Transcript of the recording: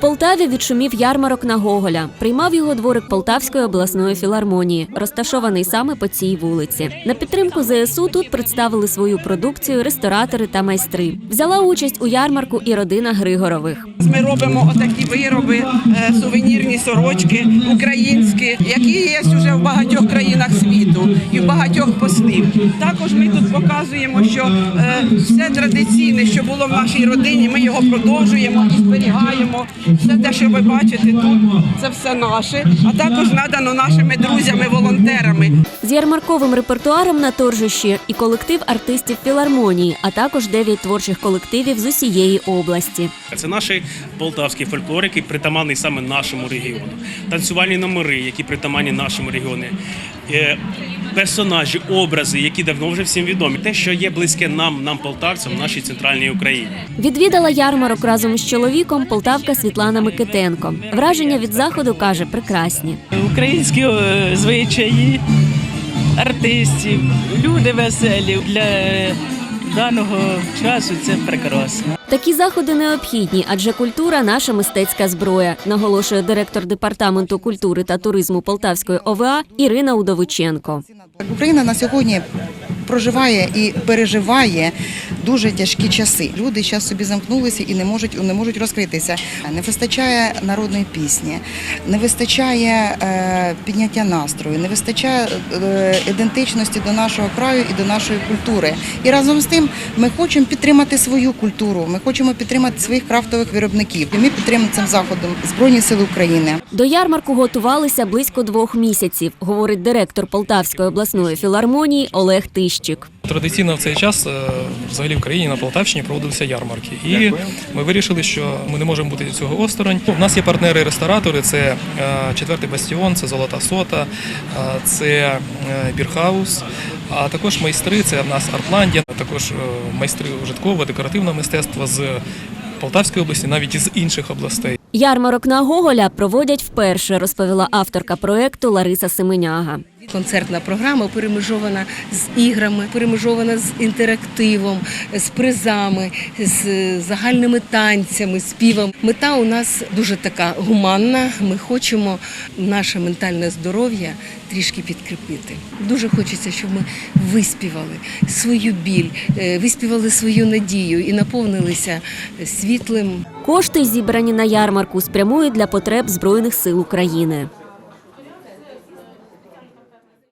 Полтаві відшумів ярмарок на Гоголя. Приймав його дворик Полтавської обласної філармонії, розташований саме по цій вулиці. На підтримку ЗСУ тут представили свою продукцію ресторатори та майстри. Взяла участь у ярмарку і родина Григорових. Ми робимо отакі вироби, е, сувенірні сорочки українські, які є вже в багатьох країнах Також ми тут показуємо, що е, все традиційне, що було в нашій родині, ми його продовжуємо і зберігаємо. Все те, що ви бачите тут, це все наше, а також надано нашими друзями-волонтерами. З ярмарковим репертуаром на торжищі і колектив артистів філармонії, а також дев'ять творчих колективів з усієї області. Це наш полтавський фольклор, який притаманний саме нашому регіону. Танцювальні номери, які притаманні нашому регіону. Е, Персонажі, образи, які давно вже всім відомі. Те, що є близьке нам, нам полтавцям, нашій центральній Україні. Відвідала ярмарок разом з чоловіком полтавка Світлана Микитенко. Враження від заходу каже прекрасні. українські е, звичаї, артистів, люди веселі. Для даного часу це прекрасно. Такі заходи необхідні, адже культура наша мистецька зброя, наголошує директор департаменту культури та туризму Полтавської ОВА Ірина Удовиченко. Україна на сьогодні проживає і переживає дуже тяжкі часи. Люди зараз собі замкнулися і не можуть не можуть розкритися. Не вистачає народної пісні, не вистачає е, підняття настрою, не вистачає е, ідентичності до нашого краю і до нашої культури. І разом з тим ми хочемо підтримати свою культуру. Ми хочемо підтримати своїх крафтових виробників. І ми підтримуємо цим заходом Збройні Сили України. До ярмарку готувалися близько двох місяців, говорить директор Полтавської обласної філармонії Олег Тищик. Традиційно в цей час е, взагалі в країні на Полтавщині проводилися ярмарки, і ми вирішили, що ми не можемо бути від цього осторонь. У нас є партнери-ресторатори. Це е, четвертий бастіон, це золота сота, е, це бірхаус. А також майстри. Це в нас Артландія, також майстри ужиткового декоративного мистецтва з Полтавської області, навіть із інших областей. Ярмарок на Гоголя проводять вперше, розповіла авторка проекту Лариса Семеняга. Концертна програма перемежована з іграми, перемежована з інтерактивом, з призами, з загальними танцями, співом. Мета у нас дуже така гуманна. Ми хочемо наше ментальне здоров'я трішки підкріпити. Дуже хочеться, щоб ми виспівали свою біль, е, виспівали свою надію і наповнилися світлим Кошти, зібрані на ярмарку, спрямують для потреб Збройних сил України.